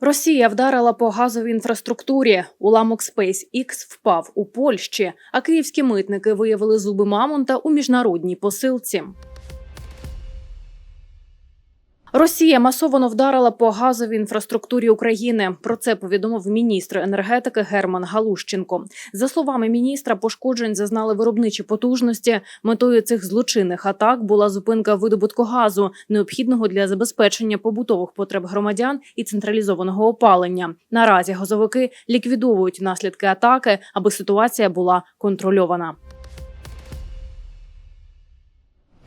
Росія вдарила по газовій інфраструктурі. Уламок SpaceX впав у Польщі, а київські митники виявили зуби мамонта у міжнародній посилці. Росія масово вдарила по газовій інфраструктурі України. Про це повідомив міністр енергетики Герман Галущенко. За словами міністра, пошкоджень зазнали виробничі потужності. Метою цих злочинних атак була зупинка видобутку газу, необхідного для забезпечення побутових потреб громадян і централізованого опалення. Наразі газовики ліквідовують наслідки атаки, аби ситуація була контрольована.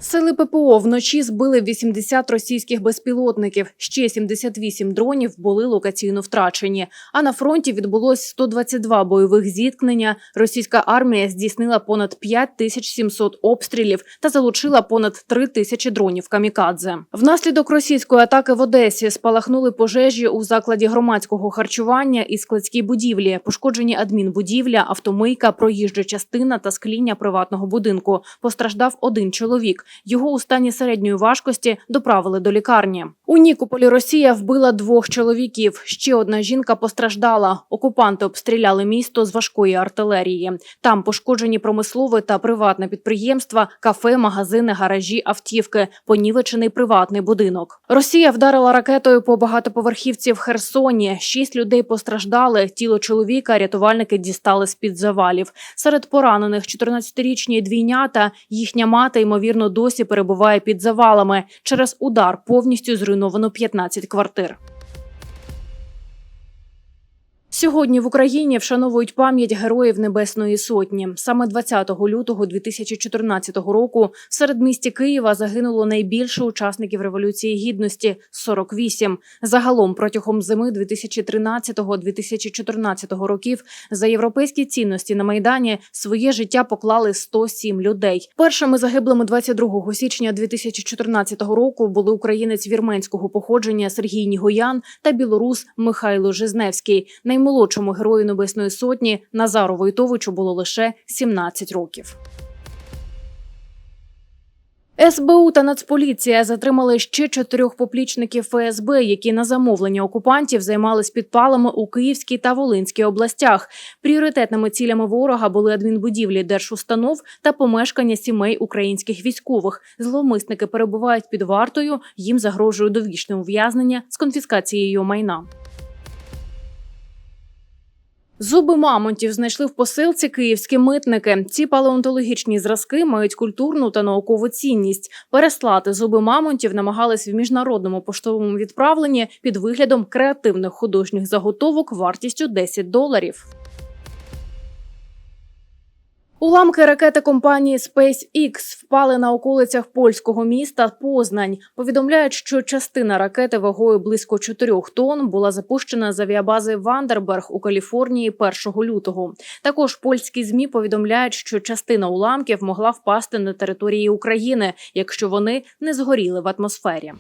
Сили ППО вночі збили 80 російських безпілотників. Ще 78 дронів були локаційно втрачені. А на фронті відбулось 122 бойових зіткнення. Російська армія здійснила понад 5700 обстрілів та залучила понад 3 тисячі дронів камікадзе. Внаслідок російської атаки в Одесі спалахнули пожежі у закладі громадського харчування і складській будівлі. Пошкоджені адмінбудівля, автомийка, проїжджа частина та скління приватного будинку. Постраждав один чоловік. Його у стані середньої важкості доправили до лікарні. У Нікополі Росія вбила двох чоловіків. Ще одна жінка постраждала. Окупанти обстріляли місто з важкої артилерії. Там пошкоджені промислове та приватне підприємства, кафе, магазини, гаражі, автівки, понівечений приватний будинок. Росія вдарила ракетою по багатоповерхівці в Херсоні. Шість людей постраждали. Тіло чоловіка рятувальники дістали з під завалів. Серед поранених 14-річні двійнята. Їхня мати ймовірно досі перебуває під завалами. Через удар повністю зруйновано 15 квартир. Сьогодні в Україні вшановують пам'ять героїв Небесної Сотні. Саме 20 лютого 2014 року в середмісті Києва загинуло найбільше учасників революції гідності 48. Загалом протягом зими 2013-2014 років за європейські цінності на майдані своє життя поклали 107 людей. Першими загиблими 22 січня 2014 року були українець вірменського походження Сергій Нігоян та білорус Михайло Жизневський. Наймолодшому герою Небесної Сотні Назару Войтовичу було лише 17 років. СБУ та Нацполіція затримали ще чотирьох поплічників ФСБ, які на замовлення окупантів займались підпалами у Київській та Волинській областях. Пріоритетними цілями ворога були адмінбудівлі держустанов та помешкання сімей українських військових. Зловмисники перебувають під вартою. Їм загрожує довічне ув'язнення з конфіскацією майна. Зуби мамонтів знайшли в посилці київські митники. Ці палеонтологічні зразки мають культурну та наукову цінність. Переслати зуби мамонтів намагались в міжнародному поштовому відправленні під виглядом креативних художніх заготовок вартістю 10 доларів. Уламки ракети компанії SpaceX впали на околицях польського міста Познань. Повідомляють, що частина ракети вагою близько 4 тонн була запущена з авіабази Вандерберг у Каліфорнії 1 лютого. Також польські змі повідомляють, що частина уламків могла впасти на території України, якщо вони не згоріли в атмосфері.